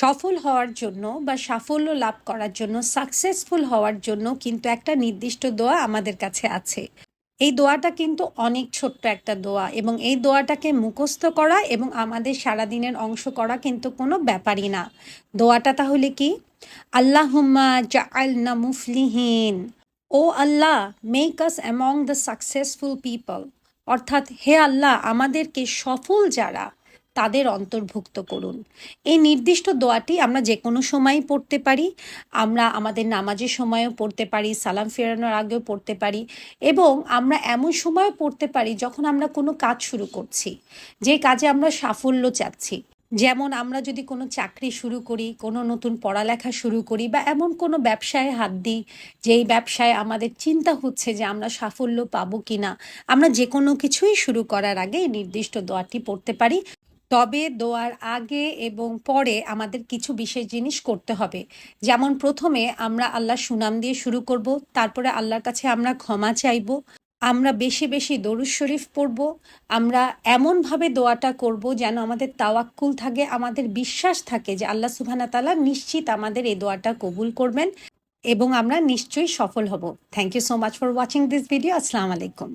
সফল হওয়ার জন্য বা সাফল্য লাভ করার জন্য সাকসেসফুল হওয়ার জন্য কিন্তু একটা নির্দিষ্ট দোয়া আমাদের কাছে আছে। এই দোয়াটা কিন্তু অনেক ছোট্ট একটা দোয়া এবং এই দোয়াটাকে মুখস্থ করা এবং আমাদের সারাদিনের অংশ করা কিন্তু কোনো ব্যাপারই না। দোয়াটা তাহলে কি? আল্লাহুম্মা জাআলনা মুফলিহিন। O Allah make us among the successful people অর্থাৎ হে আল্লাহ, আমাদেরকে সফল যারা তাদের অন্তর্ভুক্ত করুন। এই নির্দিষ্ট দোয়াটি আমরা যে কোনো সময়ই পড়তে পারি, আমরা আমাদের নামাজের সময়ও পড়তে পারি, সালাম ফেরানোর আগেও পড়তে পারি এবং আমরা এমন সময় পড়তে পারি যখন আমরা কোনো কাজ শুরু করছি, যে কাজে আমরা সাফল্য চাচ্ছি। যেমন আমরা যদি কোনো চাকরি শুরু করি, কোনো নতুন পড়ালেখা শুরু করি বা এমন কোনো ব্যবসায় হাত দিই, যেই ব্যবসায় আমাদের চিন্তা হচ্ছে যে আমরা সাফল্য পাবো কি না আমরা যে কোনো কিছুই শুরু করার আগে এই নির্দিষ্ট দোয়াটি পড়তে পারি। তবে দোয়ার আগে এবং পরে আমাদের কিছু বিশেষ জিনিস করতে হবে। যেমন প্রথমে আমরা আল্লাহ সুনাম দিয়ে শুরু করব, তারপরে আল্লাহর কাছে আমরা ক্ষমা চাইব, আমরা বেশি বেশি দরুদ শরীফ পড়ব, আমরা এমনভাবে দোয়াটা করব যেন আমাদের তাওয়াক্কুল থাকে, আমাদের বিশ্বাস থাকে যে আল্লাহ সুবহানা তাআলা নিশ্চিত আমাদের এই দোয়াটা কবুল করবেন এবং আমরা নিশ্চয়ই সফল হব। Thank you so much for watching this video আসসালামু আলাইকুম।